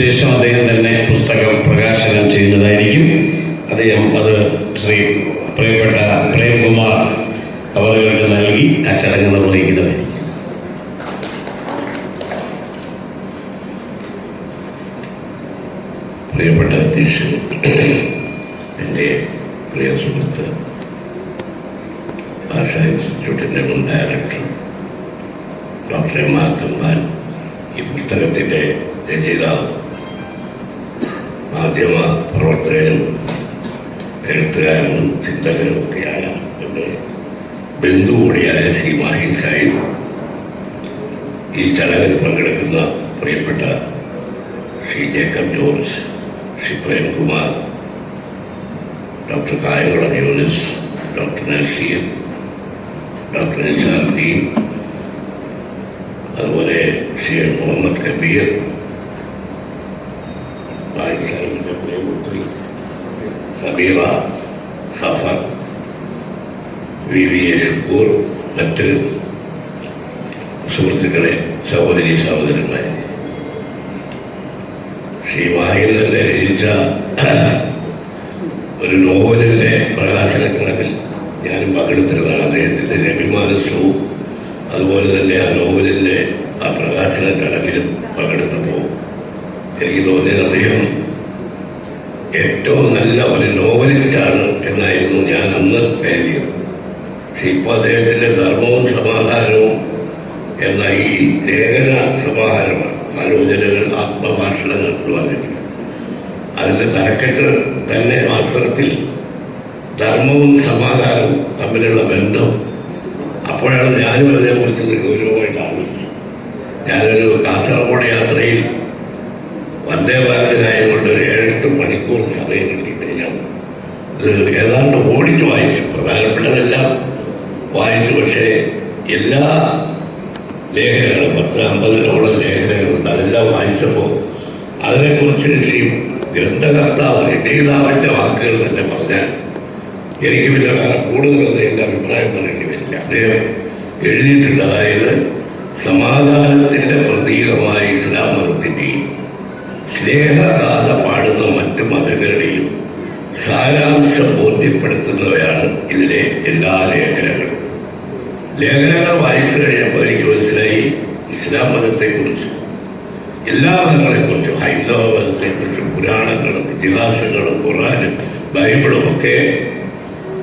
ശേഷം അദ്ദേഹം തന്നെ പുസ്തകം പ്രകാശനം ചെയ്യുന്നതായിരിക്കും. അദ്ദേഹം അത് ശ്രീ പ്രിയപ്പെട്ട പ്രേംകുമാർ അവർക്ക് നൽകി ആ ചടങ്ങ് നിർവഹിക്കുന്നതായിരിക്കും. പ്രിയപ്പെട്ട അധ്യക്ഷൻ എന്റെ പ്രിയ സുഹൃത്ത് ഭാഷാ ഇൻസ്റ്റിറ്റ്യൂട്ടിന്റെ മുൻ director doctor M R Thampan ഈ പുസ്തകത്തിന്റെ രചയിതാവ് മാധ്യമ പ്രവർത്തകനും എഴുത്തുകാരനും ചിന്തകനും ഒക്കെയായ എന്റെ ബന്ധു കൂടിയായ ശ്രീ മാഹി സാഹിബ് ഈ ചടങ്ങിൽ പങ്കെടുക്കുന്ന പ്രിയപ്പെട്ട Shri Jacob George Shri Premkumar doctor Kayamkulam Younis doctor Naseer doctor Nisaruddin അതുപോലെ ശ്രീ മുഹമ്മദ് കബീർ സാഹിബിന്റെ പ്രിയപുത്രി Sameera Safar V V A Shukkoor മറ്റ് സുഹൃത്തുക്കളെ സഹോദരി ശ്രീ മാഹിൽ തന്നെ രചിച്ച ഒരു നോവലിന്റെ പ്രകാശന ചടങ്ങിൽ ഞാനും പങ്കെടുത്തിരുന്നതാണ് അദ്ദേഹത്തിന്റെ രവിമാനസവും അതുപോലെ തന്നെ ആ നോവലിന്റെ ആ പ്രകാശന ചടങ്ങിലും പങ്കെടുത്തപ്പോൾ എനിക്ക് തോന്നിയത് അദ്ദേഹം ഏറ്റവും നല്ല ഒരു നോവലിസ്റ്റാണ് എന്നായിരുന്നു ഞാൻ അന്ന് കരുതിയത് പക്ഷെ ഇപ്പോൾ അദ്ദേഹത്തിന്റെ ധർമ്മവും സമാധാനവും എന്ന ഈ ലേഖന സമാഹാരമാണ്. ആലോചനകൾ ആത്മഭാഷണങ്ങൾ എന്ന് പറഞ്ഞിട്ടുണ്ട് അതിന്റെ തലക്കെട്ട് തന്നെ വാസ്തവത്തിൽ ധർമ്മവും സമാധാനവും തമ്മിലുള്ള ബന്ധം അപ്പോഴാണ് ഞാനും അതിനെക്കുറിച്ച് ഗൗരവമായിട്ട് ആലോചിച്ചത്. ഞാനൊരു കാസർഗോഡ് യാത്രയിൽ വന്ദേ ഭാരതിനായതുകൊണ്ട് ഒരു ഏഴെട്ട് മണിക്കൂർ സമയം കിട്ടിയിട്ട് ഇത് ഏതാണ്ട് ഓടിച്ചു വായിച്ചു. പ്രധാനപ്പെട്ടതെല്ലാം വായിച്ചു. പക്ഷേ എല്ലാ ലേഖനങ്ങളും പത്ത് അമ്പതിനോളം ലേഖനങ്ങളുണ്ട്. അതെല്ലാം വായിച്ചപ്പോൾ അതിനെക്കുറിച്ച് ശ്രീ ഗ്രന്ഥകർത്താവ് രചയിതാവിന്റെ വാക്കുകൾ തന്നെ പറഞ്ഞാൽ എനിക്ക് പിന്നെ വേറെ കൂടുതലൊന്നും എന്റെ അഭിപ്രായം പറയേണ്ടി വരില്ല. അദ്ദേഹം എഴുതിയിട്ടുണ്ട് അതായത് സമാധാനത്തിന്റെ പ്രതീകമായ ഇസ്ലാം മതത്തിന്റെയും സ്നേഹഗാഥ പാടുന്ന മറ്റു മതങ്ങളുടെയും സാരാംശം ബോധ്യപ്പെടുത്തുന്നവയാണ് ഇതിലെ എല്ലാ ലേഖനങ്ങളും. ലേഖനങ്ങൾ വായിച്ചു കഴിഞ്ഞപ്പോൾ എനിക്ക് മനസ്സിലായി ഇസ്ലാം മതത്തെക്കുറിച്ച് എല്ലാ മതങ്ങളെക്കുറിച്ചും ഹൈന്ദവ മതത്തെക്കുറിച്ചും പുരാണങ്ങളും ഇതിഹാസങ്ങളും ഖുറാനും ബൈബിളും ഒക്കെ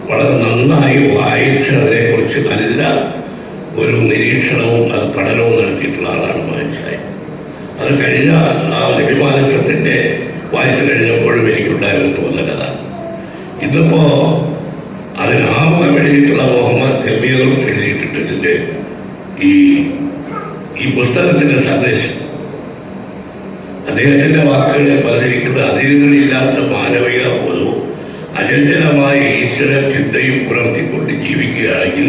വളരെ നന്നായി വായിച്ച് അതിനെക്കുറിച്ച് നല്ല ഒരു നിരീക്ഷണവും അത് പഠനവും നടത്തിയിട്ടുള്ള ആളാണ് മനസ്സിലായി. അത് കഴിഞ്ഞ ആ ലഭ്യമാനസത്തിന്റെ വായിച്ചു കഴിഞ്ഞപ്പോഴും എനിക്കുണ്ടായ ഒരു തോന്നലതാണ് ഇന്നിപ്പോ അതിനാമുഖം എഴുതിയിട്ടുള്ള മുഹമ്മദ് കബീറും എഴുതിയിട്ടുണ്ട് ഇതിന്റെ ഈ ഈ പുസ്തകത്തിന്റെ സന്ദേശം. അദ്ദേഹത്തിന്റെ വാക്കുകളിൽ പറഞ്ഞിരിക്കുന്നത് അതിരുകളില്ലാത്ത മാനവിക ബോധവും അജന്യതമായ ഈശ്വര ചിന്തയും പുലർത്തിക്കൊണ്ട് ജീവിക്കുകയാണെങ്കിൽ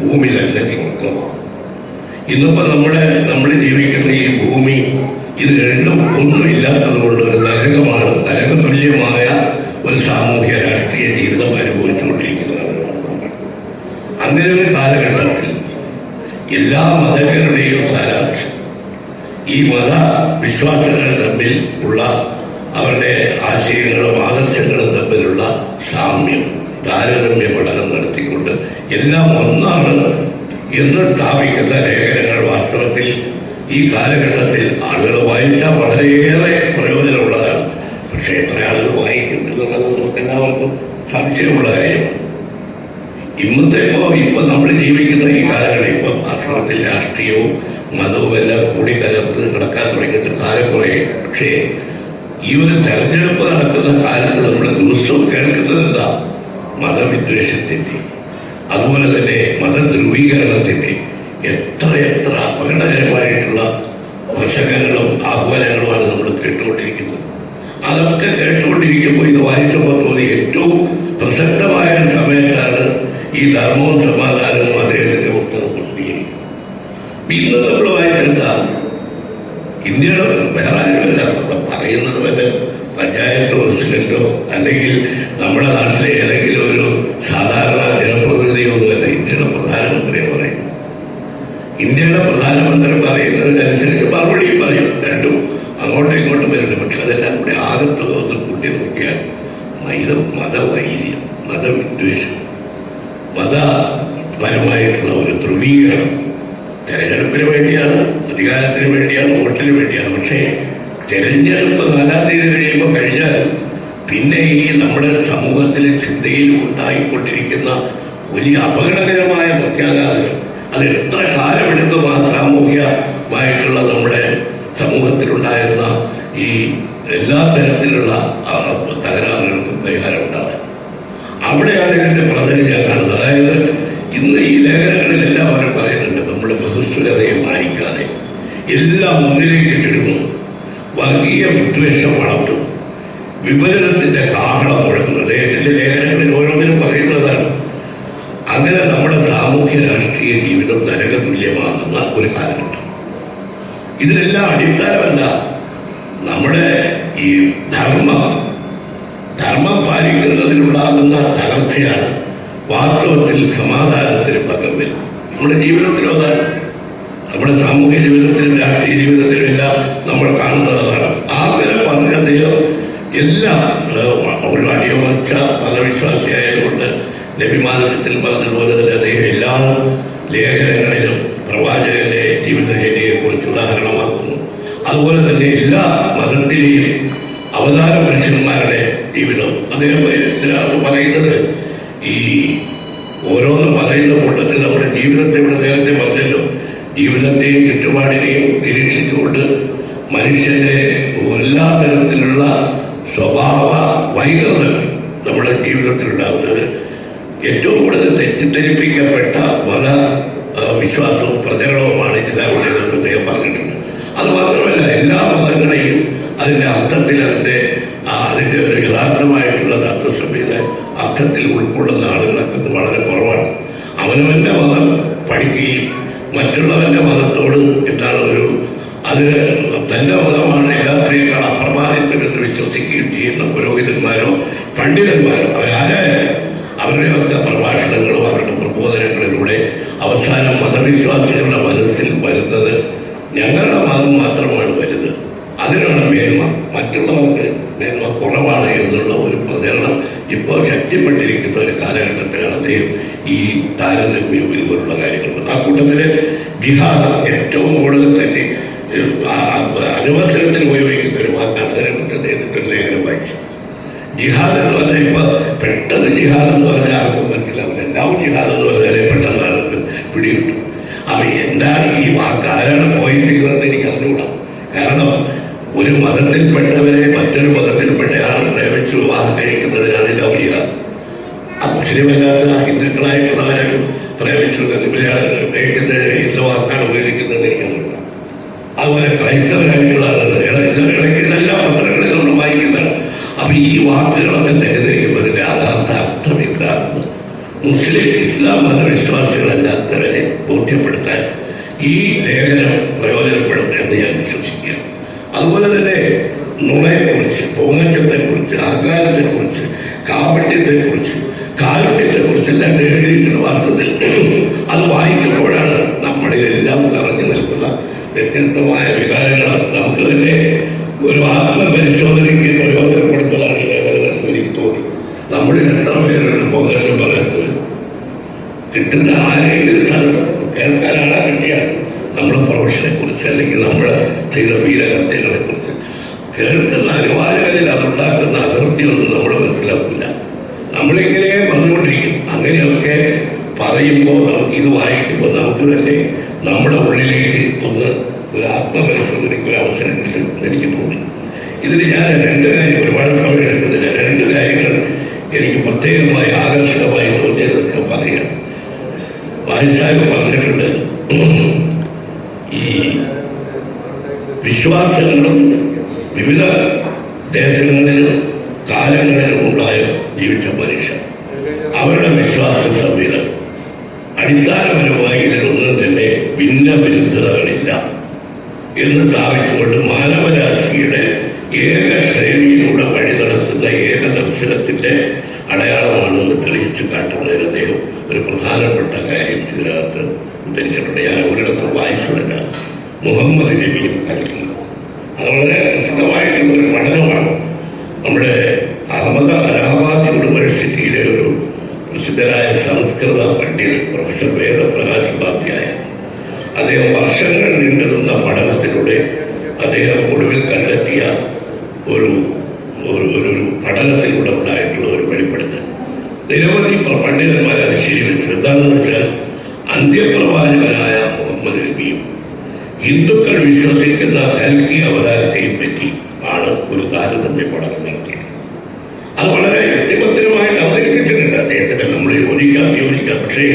ഭൂമി തന്നെ സ്വർഗമാണ് ഇന്നിപ്പോ നമ്മുടെ നമ്മൾ ജീവിക്കുന്ന ഈ ഭൂമി ഇത് രണ്ടും ഒന്നും ഇല്ലാത്തത് കൊണ്ട് ഒരു നരകമാണ്. നരകതുല്യമായ ഒരു സാമൂഹ്യ രാഷ്ട്രീയ ജീവിതം അനുഭവിച്ചുകൊണ്ടിരിക്കുന്നത് അങ്ങനെ കാലഘട്ടത്തിൽ എല്ലാ മതങ്ങളുടെയും സാരാംശം ഈ മത വിശ്വാസങ്ങൾ തമ്മിൽ ഉള്ള അവരുടെ ആശയങ്ങളും ആദർശങ്ങളും തമ്മിലുള്ള സാമ്യം താരതമ്യ പഠനം നടത്തിക്കൊണ്ട് എല്ലാം ഒന്നാണ് എന്ന് സ്ഥാപിക്കുന്ന ലേഖനങ്ങൾ വാസ്തവത്തിൽ ഈ കാലഘട്ടത്തിൽ ആളുകൾ വായിച്ചാൽ വളരെയേറെ പ്രയോജനമുള്ളതാണ്. പക്ഷേ എത്ര ആളുകൾ വായിക്കും എന്നുള്ളത് നമുക്ക് എല്ലാവർക്കും സംശയമുള്ള കാര്യമാണ്. ഇന്നത്തെ ഇപ്പോൾ ഇപ്പം നമ്മൾ ജീവിക്കുന്ന ഈ കാലങ്ങളിൽ ഇപ്പം വാസ്തവത്തിൽ രാഷ്ട്രീയവും മതവും എല്ലാം കൂടി കലർത്ത് കിടക്കാൻ തുടങ്ങിയിട്ട് കാലം കുറേ. പക്ഷേ ഈ ഒരു തെരഞ്ഞെടുപ്പ് നടക്കുന്ന കാലത്ത് നമ്മൾ ദിവസവും കേൾക്കുന്നത് എന്താ? മതവിദ്വേഷത്തിന്റെ അതുപോലെ തന്നെ മതധ്രുവീകരണത്തിന്റെ എത്ര എത്ര അപകടകരമായിട്ടുള്ള പ്രസംഗങ്ങളും ആഹ്വാനങ്ങളുമാണ് നമ്മൾ കേട്ടുകൊണ്ടിരിക്കുന്നത്. അതൊക്കെ കേട്ടുകൊണ്ടിരിക്കുമ്പോൾ ഇത് വായിച്ചപ്പോൾ തോന്നി ഏറ്റവും പ്രസക്തമായ സമയത്താണ് ഈ ധർമ്മവും സമാധാനവും അദ്ദേഹത്തിന്റെ പുസ്തകം പ്രസിദ്ധീകരിക്കുന്നത്. ഇന്ന് നമ്മൾ വായിച്ചെന്താ ഇന്ത്യയുടെ വേറെ ആരുമല്ല. പറയുന്നത് വല്ല പഞ്ചായത്ത് പ്രസിഡന്റോ അല്ലെങ്കിൽ നമ്മുടെ നാട്ടിലെ ഏതെങ്കിലും ഒരു സാധാരണ ജനപ്രതിനിധിയോ ഒന്നുമല്ല ഇന്ത്യയുടെ പ്രധാനമന്ത്രിയാണ് പറയുന്നത് ഇന്ത്യയുടെ പ്രധാനമന്ത്രി പറയുന്നതിനനുസരിച്ച് മറുപടിയും പറയും രണ്ടും അങ്ങോട്ടും ഇങ്ങോട്ടും വരുന്നത് പക്ഷെ അതെല്ലാം കൂടി ആകത്തുക കൂട്ടി നോക്കിയാൽ മൈത മതവൈര്യം മതവിദ്വേഷം മതപരമായിട്ടുള്ള ഒരു ധ്രുവീകരണം തെരഞ്ഞെടുപ്പിന് വേണ്ടിയാണ് അധികാരത്തിന് വേണ്ടിയാണ് വോട്ടിന് വേണ്ടിയാണ്. പക്ഷേ തെരഞ്ഞെടുപ്പ് നാലാം തീയതി കഴിയുമ്പോൾ കഴിഞ്ഞാൽ പിന്നെ ഈ നമ്മുടെ സമൂഹത്തിലെ ചിന്തയിൽ ഉണ്ടായിക്കൊണ്ടിരിക്കുന്ന വലിയ അപകടകരമായ പ്രത്യാഘാതങ്ങൾ അത് എത്ര കാലമെടുത്ത് ആ സാമൂഹികമായിട്ടുള്ള നമ്മുടെ സമൂഹത്തിലുണ്ടായിരുന്ന ഈ എല്ലാ തരത്തിലുള്ള തകരാറുകൾക്കും പരിഹാരം ഉണ്ടാവാൻ. അവിടെയാണ് ഇതിന്റെ പ്രാധാന്യം കാണുന്നത് അതായത് ഇന്ന് ഈ ലേഖനങ്ങളിലെല്ലാം അവർ പറയുന്നുണ്ട് നമ്മൾ ബഹുസ്വരതയെ മാനിക്കാതെ എല്ലാം മുന്നിലേക്ക് വാസ്തവത്തിൽ സമാധാനത്തിന് പകം വരും നമ്മുടെ ജീവിതത്തിലും അതാണ്. നമ്മുടെ സാമൂഹ്യ ജീവിതത്തിലും രാഷ്ട്രീയ ജീവിതത്തിലും എല്ലാം നമ്മൾ കാണുന്നതാണ് അങ്ങനെ പറഞ്ഞ ദൈവം എല്ലാം ഒരു അടിയവച്ച മതവിശ്വാസിയായതുകൊണ്ട് നബിമാനസത്തിൽ പറഞ്ഞതുപോലെ തന്നെ അദ്ദേഹം എല്ലാ ലേഖനങ്ങളിലും പ്രവാചകന്റെ ജീവിതചര്യയെ കുറിച്ച് ഉദാഹരണമാക്കുന്നു. അതുപോലെ തന്നെ എല്ലാ മതത്തിലെയും അവതാര പുരുഷന്മാരുടെ ജീവിതം. അദ്ദേഹം ഇതിനകത്ത് പറയുന്നത്? ഈ ഓരോന്നും പറയുന്ന കൂട്ടത്തിൽ നമ്മുടെ ജീവിതത്തെ ഇവിടെ നേരത്തെ പറഞ്ഞല്ലോ. ജീവിതത്തെയും ചുറ്റുപാടിനെയും നിരീക്ഷിച്ചുകൊണ്ട് മനുഷ്യന്റെ എല്ലാ തരത്തിലുള്ള സ്വഭാവ വൈകൃതങ്ങൾ നമ്മുടെ ജീവിതത്തിൽ ഉണ്ടാകുന്നത് ഏറ്റവും കൂടുതൽ തെറ്റിദ്ധരിപ്പിക്കപ്പെട്ട പല വിശ്വാസവും പ്രചരണവുമാണ് ഇസ്ലാമിന്റെതെന്ന് അദ്ദേഹം പറഞ്ഞിട്ടുണ്ട്. അത് മാത്രമല്ല എല്ലാ മതങ്ങളെയും അതിന്റെ അർത്ഥത്തിൽ അതിന്റെ അതിന്റെ ഒരു യഥാർത്ഥമായിട്ടുള്ള തത്വസംഹിത അർത്ഥത്തിൽ ഉൾക്കൊള്ളുന്ന ആളുകളൊക്കെ വളരെ അവനവന്റെ മതം പഠിക്കുകയും മറ്റുള്ളവന്റെ മതത്തോട് എന്താണ് ഒരു അതിന് തന്റെ മതമാണ് എല്ലാത്തിനേക്കാൾ അപ്രമാദിത്വം എന്ന് വിശ്വസിക്കുകയും ചെയ്യുന്ന പുരോഹിതന്മാരോ പണ്ഡിതന്മാരോ അവരാരായാലും അവരുടെയൊക്കെ പ്രഭാഷണങ്ങളും അവരുടെ പ്രബോധനങ്ങളിലൂടെ അവസാനം മതവിശ്വാസികളുടെ മനസ്സിൽ വരുന്നത് ഞങ്ങളുടെ മതം മാത്രമാണ് വലുത് അതിനാണ് മേന്മ മറ്റുള്ളവർക്ക് മേന്മ കുറവാണ് എന്നുള്ള ഒരു പ്രചരണം ഇപ്പോൾ ശക്തിപ്പെട്ടിരിക്കുന്ന ഒരു കാലഘട്ടത്തിലാണ് അദ്ദേഹം ഈ താരതമ്യം ഇതുപോലുള്ള കാര്യങ്ങൾ പറഞ്ഞത്. ആ കൂട്ടത്തിൽ ജിഹാദ് ഏറ്റവും കൂടുതൽ തെറ്റി ഏഹ്, ആ- ആ- അനുവസനത്തിന് ഉപയോഗിക്കുന്ന ഒരു വാക്കാണ് അതിനെക്കുറിച്ച് അദ്ദേഹത്തിന്റെ ഒരു ലേഖനം വായിച്ചു ജിഹാദ് എന്ന് പറഞ്ഞാൽ ഇപ്പൊ പെട്ടെന്ന് ജിഹാദ് എന്ന് പറഞ്ഞാൽ ആർക്കും മനസ്സിലാവില്ല. എല്ലാവരും ജിഹാദ് എന്ന് പറഞ്ഞാൽ പെട്ടെന്ന് ആൾക്ക് പിടികിട്ടും. അപ്പൊ എന്താണ് ഈ വാക്കാരാണ് പോയിന്റ് ചെയ്തതെന്ന് എനിക്ക് അറിഞ്ഞുകൂടാ കാരണം ഒരു മതത്തിൽപ്പെട്ടവരെ മറ്റൊരു മതത്തിൽപ്പെട്ടയാൾ പ്രേമിച്ച് വിവാഹം കഴിക്കുന്നതിനാണ് ലൗകിക മുസ്ലിമല്ലാത്ത ഹിന്ദുക്കളായിട്ടുള്ളവരെ പ്രേമിച്ചു കഴിക്കുന്നത് എന്ത് വാക്കാണ് ഉപയോഗിക്കുന്നതെന്ന് എനിക്ക് അറിഞ്ഞുകൂടാ അതുപോലെ ക്രൈസ്തവരായിട്ടുള്ള ആളുകൾ ഇട- ഇത് ഇടയ്ക്ക് ഇതെല്ലാം പത്രങ്ങളിൽ നമ്മൾ വായിക്കുന്നതാണ് അപ്പൊ ഈ വാക്കുകളൊക്കെ തെറ്റിദ്ധരിക്കുമ്പോൾ ഇതിന്റെ യഥാർത്ഥ അർത്ഥം എന്താണെന്ന് മുസ്ലിം ഇസ്ലാം മതവിശ്വാസികളല്ലാത്തവരെ ബോധ്യപ്പെടുത്താൻ ഈ ലേഖനം പ്രയോജനപ്പെടും എന്ന് ഞാൻ വിശ്വസിക്കുകയാണ്. അതുപോലെ തന്നെ നുണയെക്കുറിച്ച് പൊങ്ങച്ചത്തെക്കുറിച്ച് ആകാരത്തെക്കുറിച്ച് കാപട്യത്തെക്കുറിച്ച് കാരുണ്യത്തെക്കുറിച്ച് എല്ലാം എഴുതിയിട്ടുള്ള വാസ്തവത്തിൽ അത് വായിക്കുമ്പോഴാണ് നമ്മളിലെല്ലാം നിറഞ്ഞു നിൽക്കുന്ന വ്യത്യസ്തമായ വികാരങ്ങൾ നമുക്ക് തന്നെ ഒരു ആത്മപരിശോധനയ്ക്ക് പ്രയോജനപ്പെടുന്നതാണ് ഈ ലേഖനം എന്ന് എനിക്ക് തോന്നി. നമ്മളിൽ എത്ര പേരുണ്ട് പൊങ്ങച്ചം പറയാത്തവർ കിട്ടുന്ന ആരെങ്കിലും അത് കേൾക്കാനാണ് കിട്ടിയാൽ നമ്മുടെ പ്രൊഫഷനെ കുറിച്ച് അല്ലെങ്കിൽ നമ്മൾ ചെയ്ത വീരകൃത്യങ്ങളെ കുറിച്ച് കേൾക്കുന്ന അനുവാദങ്ങളിൽ അതുണ്ടാക്കുന്ന അതിർത്തിയൊന്നും നമ്മൾ മനസ്സിലാക്കില്ല. നമ്മളിങ്ങനെ പറഞ്ഞുകൊണ്ടിരിക്കും. അങ്ങനെയൊക്കെ പറയുമ്പോൾ നമുക്ക് ഇത് വായിക്കുമ്പോൾ നമുക്ക് തന്നെ നമ്മുടെ ഉള്ളിലേക്ക് ഒന്ന് ഒരു ആത്മപരിശോധനയ്ക്ക് ഒരു അവസരം കിട്ടും എനിക്ക് തോന്നി. ഇതിൽ ഞാൻ രണ്ട് കാര്യം ഒരുപാട് സമയം എടുക്കുന്നില്ല. രണ്ട് കാര്യങ്ങൾ എനിക്ക് പ്രത്യേകമായി ആകർഷകമായി തോന്നിയതൊക്കെ പറയുകയാണ്. സാഹിബ് പറഞ്ഞിട്ടുണ്ട്. ഈ വിശ്വാസങ്ങളും വിവിധ ദേശങ്ങളിലും കാലങ്ങളിലും ഉണ്ടായ ജീവിച്ച മനുഷ്യർ അവരുടെ വിശ്വാസ സംവിധാനം. അടിസ്ഥാനപരമായി ഇതിലൊന്നും തന്നെ ഭിന്ന വിരുദ്ധതകളില്ല എന്ന് സ്ഥാപിച്ചുകൊണ്ട് മാനവരാശിയുടെ ഏക ശ്രേണിയിലൂടെ വഴി നടത്തുന്ന ഏക ദർശനത്തിന്റെ അടയാളമാണെന്ന് തെളിയിച്ചു കാട്ടുന്നതിന് അദ്ദേഹം ഒരു പ്രധാനപ്പെട്ട കാര്യം ഇതിനകത്ത് ഉദ്ധരിച്ചിട്ടുണ്ട്. ഞാൻ ഒരിടത്തും വായിച്ചതല്ല മുഹമ്മദ് നബിയും കൽക്കി അത് വളരെ പ്രസിദ്ധമായിട്ടുള്ള ഒരു പഠനമാണ്. നമ്മുടെ അഹമ്മദ് അലഹബാദ് യൂണിവേഴ്സിറ്റിയിലെ ഒരു പ്രസിദ്ധരായ സംസ്കൃത പണ്ഡിതൻ പ്രൊഫസർ വേദപ്രകാശ് ഉപാധ്യായ. അദ്ദേഹം വർഷങ്ങൾ നീണ്ടു നിന്ന പഠനത്തിലൂടെ അദ്ദേഹം ഒടുവിൽ കണ്ടെത്തിയ ഒരു ഒരു ഒരു പഠനത്തിലൂടെ ഉണ്ടായിട്ടുള്ള ഒരു വെളിപ്പെടുത്തൽ നിരവധി പ്ര- പണ്ഡിതന്മാർ അത് ശരിവെച്ചു എന്താണെന്ന് വെച്ചാൽ അന്ത്യപ്രവാചകനായ മുഹമ്മദ് നബിയും ഹിന്ദുക്കൾ വിശ്വസിക്കുന്ന കൽക്കി അവതാരത്തെയും പറ്റി ആണ് ഒരു താരതമ്യ പഠനം നടത്തിയിട്ടുള്ളത് അത് വളരെ യുക്തിഭദ്രമായിട്ട് അവതരിപ്പിച്ചിട്ടുണ്ട് അദ്ദേഹത്തിന് നമ്മൾ യോജിക്കാം യോജിക്കാം പക്ഷേ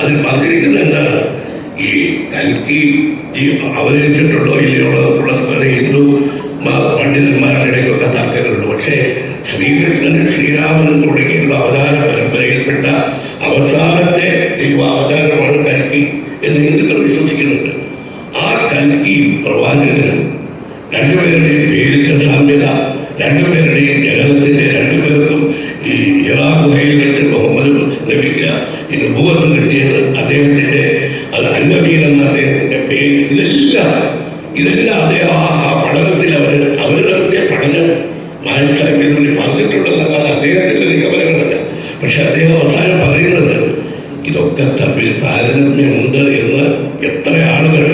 അതിൽ പറഞ്ഞിരിക്കുന്നത് എന്താണ്? ഈ കൽക്കി ഈ അവതരിച്ചിട്ടുള്ളോ ഇല്ലയോ ഉള്ളത് ഹിന്ദു മ- പണ്ഡിതന്മാരുടെ ഇടയ്ക്കൊക്കെ തർക്കങ്ങളുണ്ട്. പക്ഷേ ശ്രീകൃഷ്ണനും ശ്രീരാമനും തുടങ്ങിയുള്ള അവതാര പരമ്പരയിൽപ്പെട്ട അവസാനത്തെ ദൈവാവതാരമാണ് കൽക്കി എന്ന് ഹിന്ദുക്കൾ വിശ്വസിക്കുന്നുണ്ട്. ആ കൽക്കിയും പ്രവാചകനും ഇതെല്ലാം അദ്ദേഹം ആ പഠനത്തിൽ അവർ അവർ നടത്തിയ പഠനം മാനവ സാഹിത്യത്തിൽ പറഞ്ഞിട്ടുള്ളതല്ലാതെ അദ്ദേഹത്തിന്റെ നിഗമനങ്ങളല്ല പക്ഷെ അദ്ദേഹം അവസാനം പറയുന്നത് ഇതൊക്കെ തമ്മിൽ താരതമ്യമുണ്ട് എന്ന് എത്ര ആളുകൾ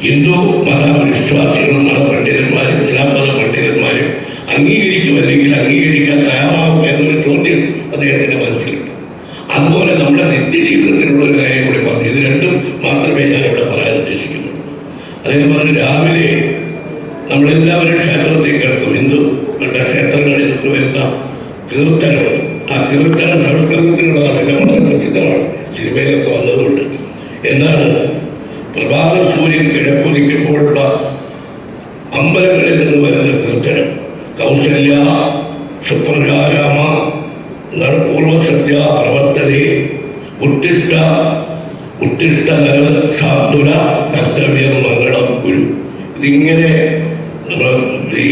ഹിന്ദു മത വിശ്വാസികളും മത ഇസ്ലാം മത പണ്ഡിതന്മാരും അംഗീകരിക്കും അല്ലെങ്കിൽ അംഗീകരിക്കാൻ തയ്യാറാവും എന്നൊരു ചോദ്യം അദ്ദേഹത്തിന്റെ മനസ്സിലുണ്ട് അതുപോലെ നമ്മുടെ നിത്യജീവിതത്തിലുള്ള ഒരു കാര്യം കൂടി പറഞ്ഞു ഇത് രണ്ടും മാത്രമേ ഞാൻ ഇവിടെ പറയാൻ ഉദ്ദേശിക്കുന്നുള്ളൂ അദ്ദേഹം പറഞ്ഞു രാവിലെ നമ്മളെല്ലാവരും ക്ഷേത്രത്തിൽ കേൾക്കും ഹിന്ദുക്കളുടെ ക്ഷേത്രങ്ങളിൽ നിന്ന് വരുന്ന ആ കീർത്തനം സംസ്കൃതത്തിലുള്ളതാണ്. വളരെ പ്രസിദ്ധമാണ്. സിനിമയിലൊക്കെ വന്നതുകൊണ്ട്. പ്രഭാത സൂര്യൻ കിഴക്കുതിക്കുമ്പോഴുള്ള അമ്പലങ്ങളിൽ നിന്ന് വരുന്ന കീർത്തനം. കൗസല്യ സുപ്രജാരാമ പൂർവസത്യ പ്രവർത്തനെ ഉത്തിഷ്ട ഉത്തിഷ്ട സാധുര കർത്തവ്യം മംഗളം ഗുരു. ഇതിങ്ങനെ നമ്മൾ ഈ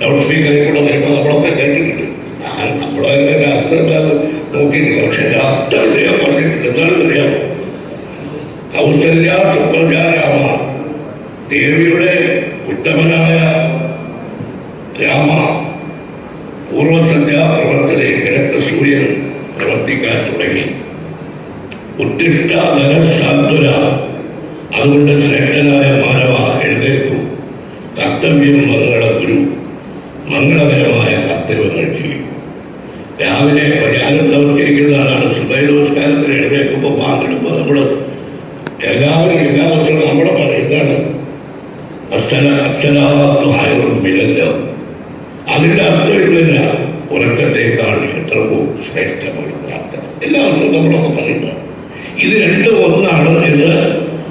ലൗഡ് സ്പീക്കറിൽ കൂടെ വരുമ്പോൾ നമ്മളൊക്കെ കേട്ടിട്ടുണ്ട് ഞാൻ നമ്മളതിന്റെ അർത്ഥം എന്താന്ന് നോക്കിയിട്ടില്ല. പക്ഷെ അർത്ഥം ഇദ്ദേഹം പറഞ്ഞിട്ടുണ്ട്. എന്താണെന്ന് അറിയാമോ കൗസല്യ സുപ്രജാരാമ. ദേവിയുടെ ഉത്തമനായ രാമ. പൂർവസന്ധ്യ പ്രവർത്തനയിൽ കിഴക്ക് സൂര്യൻ പ്രവർത്തിക്കാൻ തുടങ്ങി. ഉത്തിഷ്ട നരസാന്തുര അതുകൊണ്ട് ശ്രേഷ്ഠനായ മാനവ എഴുന്നേൽക്കൂ. കർത്തവ്യം മംഗള ഗുരു. മംഗളകരമായ കർത്തവ്യങ്ങൾ ചെയ്യും. രാവിലെ പരിഹാരം നമസ്കരിക്കുന്ന ആളാണ്. സുബൈ നമസ്കാരത്തിന് എഴുന്നേൽക്കുമ്പോൾ പാങ്കെടുപ്പോൾ നമ്മൾ എല്ലാവരും എല്ലാ ദിവസവും നമ്മുടെ പറയുന്നതാണ് അതിന്റെ അർത്ഥം ഇതല്ല ഉറക്കത്തേക്കാൾ എത്രവും ശ്രേഷ്ഠമാണ് പ്രാർത്ഥന. എല്ലാ ദിവസവും നമ്മളൊക്കെ പറയുന്നതാണ് ഇത് രണ്ടും ഒന്നാണ് എന്ന്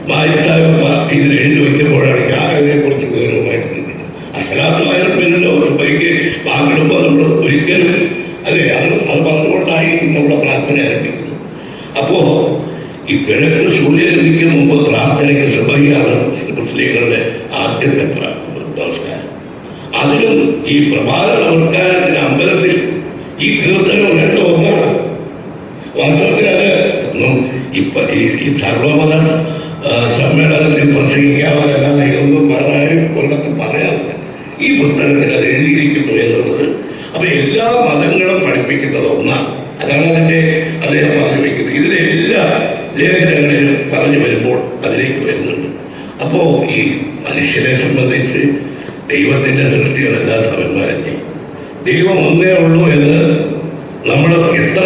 മായസാഹിബ് ഇതിൽ എഴുതി വയ്ക്കുമ്പോഴാണ് ഞാൻ അതിനെക്കുറിച്ച് ഗൗരവമായിട്ട് ചിന്തിച്ചത് അക്ഷരാത്തു ഹൈറുമില്ലല്ലോ സുബൈക്ക് വാങ്ങിടുമ്പോൾ നമ്മൾ ഒരിക്കലും അല്ലേ അത് അത് പറഞ്ഞുകൊണ്ടായിരിക്കും നമ്മുടെ പ്രാർത്ഥന ആരംഭിക്കുന്നത് അപ്പോ ഈ കിഴക്ക് സൂര്യരതിക്ക് മുമ്പ് പ്രാർത്ഥനയ്ക്ക് സുബഹിയാണ് മുസ്ലിങ്ങളുടെ ആദ്യത്തെ നമസ്കാരം. അതിലും ഈ പ്രഭാത നമസ്കാരത്തിന് അമ്പലത്തിൽ ഈ കീർത്തനം രണ്ടോ ഒന്നാണ്. വാസ്തവത്തിൽ അത് ഒന്നും ഇപ്പൊ ഈ സർവമത സമ്മേളനത്തിൽ പ്രസംഗിക്കാവുന്നതല്ലാതെ ഇതൊന്നും വേറെ കൊല്ലത്ത് പറയാറില്ല. ഈ പുസ്തകത്തിൽ അത് എഴുതിയിരിക്കുന്നു എന്നുള്ളത്. അപ്പൊ എല്ലാ മതങ്ങളും പഠിപ്പിക്കുന്നത് ഒന്നാണ്. അതാണ് അതിന്റെ അദ്ദേഹം പറഞ്ഞു വെക്കുന്നത് ഇതിലെ എല്ലാ ലേഖനങ്ങളിലും പറഞ്ഞു വരുമ്പോൾ അതിലേക്ക് വരുന്നുണ്ട് അപ്പോ ഈ മനുഷ്യനെ സംബന്ധിച്ച് ദൈവത്തിന്റെ സൃഷ്ടികളെല്ലാം സമന്മാരല്ലേ ദൈവം ഒന്നേ ഉള്ളൂ എന്ന് നമ്മൾ എത്ര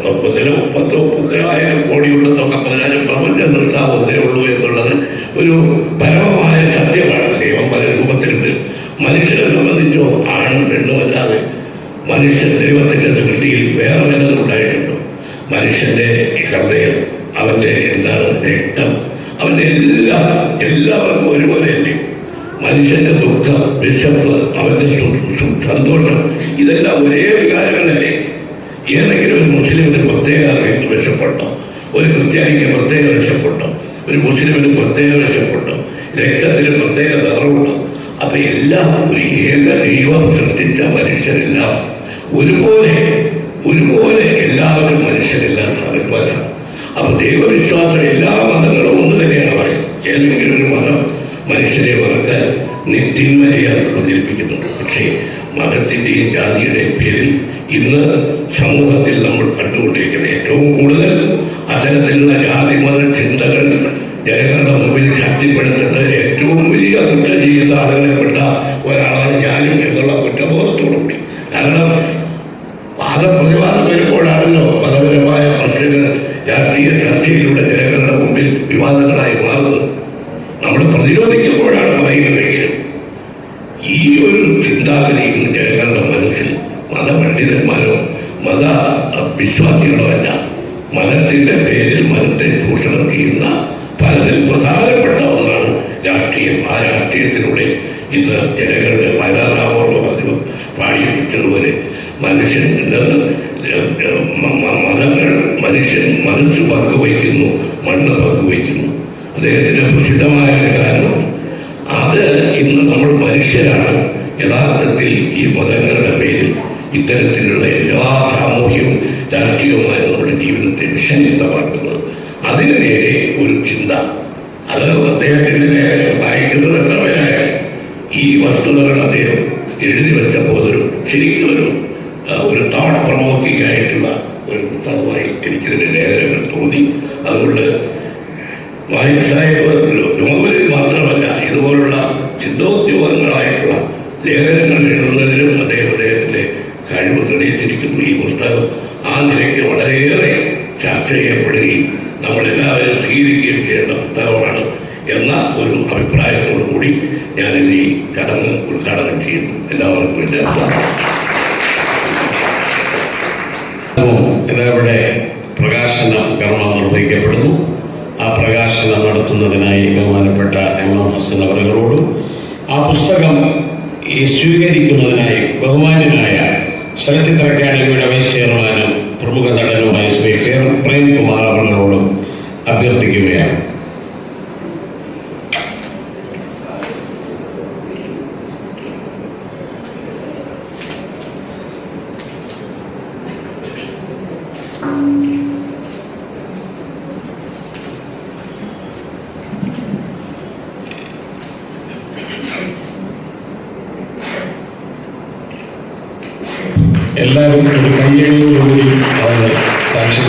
മുപ്പത്തിന് മുപ്പത്തി മുപ്പത്തിനായിരം കോടിയുള്ളതൊക്കെ പ്രകാരം പ്രപഞ്ച നിർത്താവ് ഒന്നേ ഉള്ളൂ എന്നുള്ളത് ഒരു പരമമായ സത്യമാണ്. ദൈവം പല രൂപത്തിൽ വരും മനുഷ്യനെ സംബന്ധിച്ചോ ആണും പെണ്ണും അല്ലാതെ മനുഷ്യൻ ദൈവത്തിന്റെ സൃഷ്ടിയിൽ വേറെ വല്ലതും ഉണ്ടായിട്ടുണ്ടോ മനുഷ്യന്റെ ഹൃദയം അവന്റെ എന്താണ് രക്തം അവന്റെ എല്ലാം എല്ലാവർക്കും ഒരുപോലെയല്ലേ മനുഷ്യന്റെ സു- സു- സന്തോഷം ഇതെല്ലാം ഒരേ വികാരങ്ങളല്ലേ? ഏതെങ്കിലും ഒരു മുസ്ലിമിന് പ്രത്യേക വിശപ്പുണ്ടോ? ഒരു ക്രിസ്ത്യാനിക്ക് പ്രത്യേക വിശപ്പുണ്ടോ? ഒരു മുസ്ലിമിന് പ്രത്യേക വിശപ്പുണ്ടോ? രക്തത്തിന് പ്രത്യേക നിറവുണ്ടോ? അപ്പൊ എല്ലാം ഒരു ഏക ദൈവം സൃഷ്ടിച്ച മനുഷ്യരെല്ലാം. ഒരുപോലെ ഒരുപോലെ എല്ലാവരും മനുഷ്യരെല്ലാം സമന്മാരാണ് അപ്പൊ ദൈവവിശ്വാസം എല്ലാ മതങ്ങളും ഒന്ന് തന്നെയാണ് പറയുന്നത്. ഏതെങ്കിലും ഒരു മതം മനുഷ്യരെ മറക്കാൻ നെറ്റിന്മലയാണ് പ്രചരിപ്പിക്കുന്നത് പക്ഷേ മതത്തിന്റെയും ജാതിയുടെയും പേരിൽ ഇന്ന് സമൂഹത്തിൽ നമ്മൾ കണ്ടുകൊണ്ടിരിക്കുന്ന ഏറ്റവും കൂടുതൽ അത്തരത്തിലുള്ള ജാതി മത ചിന്തകൾ ജനങ്ങളുടെ മുമ്പിൽ ശക്തിപ്പെടുത്തുന്നത് ഏറ്റവും വലിയ കുറ്റം ചെയ്യുന്ന ആളുകളെപ്പെട്ട ഇന്ന് ജനങ്ങളുടെ വയലാറാമോട് പറഞ്ഞു പാടിയ മനുഷ്യൻ മതങ്ങൾ മനുഷ്യൻ മനസ്സ് പങ്കുവയ്ക്കുന്നു മണ്ണ് പങ്കുവയ്ക്കുന്നു. അദ്ദേഹത്തിന്റെ പ്രസിദ്ധമായ ഒരു കാരണമാണ് അത് ഇന്ന് നമ്മൾ മനുഷ്യരാണ്. യഥാർത്ഥത്തിൽ ഈ മതങ്ങളുടെ പേരിൽ ഇത്തരത്തിലുള്ള എല്ലാ സാമൂഹ്യവും രാഷ്ട്രീയവുമായ നമ്മുടെ ജീവിതത്തെ വിഷലിപ്തമാക്കുന്നത് അതിന് നേരെ ഒരു ചിന്ത. അത് അദ്ദേഹത്തിന്റെ വായിക്കുന്നത് പേരായാലും ഈ വസ്തുതകൾ അദ്ദേഹം എഴുതി വെച്ചപ്പോൾ അതൊരു ശരിക്കും ഒരു ഒരു തോട്ട് പ്രൊവോക്കിംഗ് ആയിട്ടുള്ള ഒരു പുസ്തകമായി എനിക്കിതിന്റെ ലേഖനങ്ങൾ തോന്നി. അതുകൊണ്ട് വാഹിദ് സാഹിബ് നോവലിൽ മാത്രമല്ല ഇതുപോലുള്ള ചിന്തോദ്യോഗങ്ങളായിട്ടുള്ള ലേഖനങ്ങൾ എഴുതുന്നതിലും അദ്ദേഹം അദ്ദേഹത്തിന്റെ കഴിവ് തെളിയിച്ചിരിക്കുന്നു. ഈ പുസ്തകം ആ നിലയ്ക്ക് വളരെയേറെ ചർച്ച ചെയ്യപ്പെടുകയും നമ്മളെല്ലാവരും സ്വീകരിക്കുകയും ചെയ്യേണ്ട പുസ്തകമാണ്. എന്ന ഒരു അഭിപ്രായത്തോടു കൂടി ഞാൻ ഈ ചടങ്ങ് ഉദ്ഘാടനം ചെയ്യുന്നു. എല്ലാവർക്കും എന്റെ ഇവിടെ പ്രകാശന കർമ്മം നിർവഹിക്കപ്പെടുന്നു. ആ പ്രകാശനം നടത്തുന്നതിനായി ബഹുമാനപ്പെട്ട എം എം ഹസൻ അവരുകളോടും ആ പുസ്തകം സ്വീകരിക്കുന്നതിനായി ബഹുമാനായ ചലച്ചിത്ര അക്കാദമിയുടെ വൈസ് ചെയർമാനും പ്രമുഖ നടനുമായ ശ്രീ പ്രേം- പ്രേംകുമാർ അവരോടും അഭ്യർത്ഥിക്കുകയാണ്. എല്ലാവരും ഒരു അവർ സാക്ഷ്യം